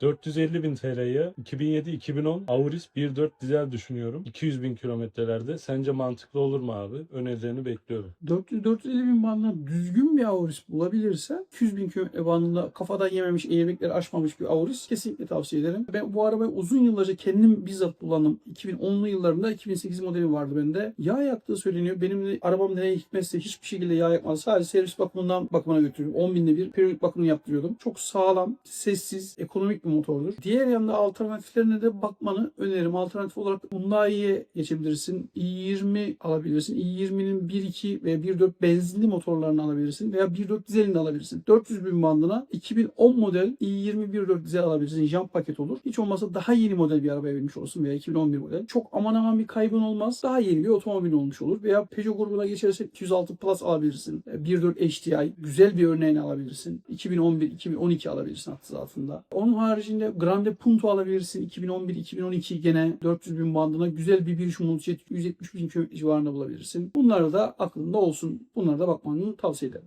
450 bin TL'ye 2007-2010 Auris 1.4 dizel düşünüyorum. 200 bin kilometrelerde. Sence mantıklı olur mu abi? Önerilerini bekliyorum. 400-450 bin bandına düzgün bir Auris bulabilirse 200 bin kilometre bandında kafadan yememiş, airbagleri açmamış bir Auris kesinlikle tavsiye ederim. Ben bu arabayı uzun yıllarca kendim bizzat kullandım. 2010'lu yıllarında 2008 modeli vardı bende. Yağ yaktığı söyleniyor. Benim de arabam nereye gitmezse hiçbir şekilde yağ yakmaz. Sadece servis bakımından bakımına götürüyorum. 10 binde bir periyodik bakımını yaptırıyordum. Çok sağlam, sessiz, ekonomik bir motordur. Diğer yanda alternatiflerine de bakmanı öneririm. Alternatif olarak Hyundai'ye geçebilirsin. i20 alabilirsin. i20'nin 1.2 ve 1.4 benzinli motorlarını alabilirsin. Veya 1.4 dizelini alabilirsin. 400 bin bandına 2010 model i20 1.4 dizel alabilirsin. Jump paket olur. Hiç olmazsa daha yeni model bir arabaya binmiş olursun veya 2011 model. Çok aman aman bir kaybın olmaz. Daha yeni bir otomobil olmuş olur. Veya Peugeot grubuna geçersen 206 Plus alabilirsin. 1.4 HDI güzel bir örneğini alabilirsin. 2011-2012 alabilirsin hattı altında. Onun haricinde Grande Punto alabilirsin. 2011-2012 gene 400 bin bandına güzel bir 1.3 Multijet 170 bin civarında bulabilirsin. Bunlar da aklında olsun. Bunlara da bakmanı tavsiye ederim.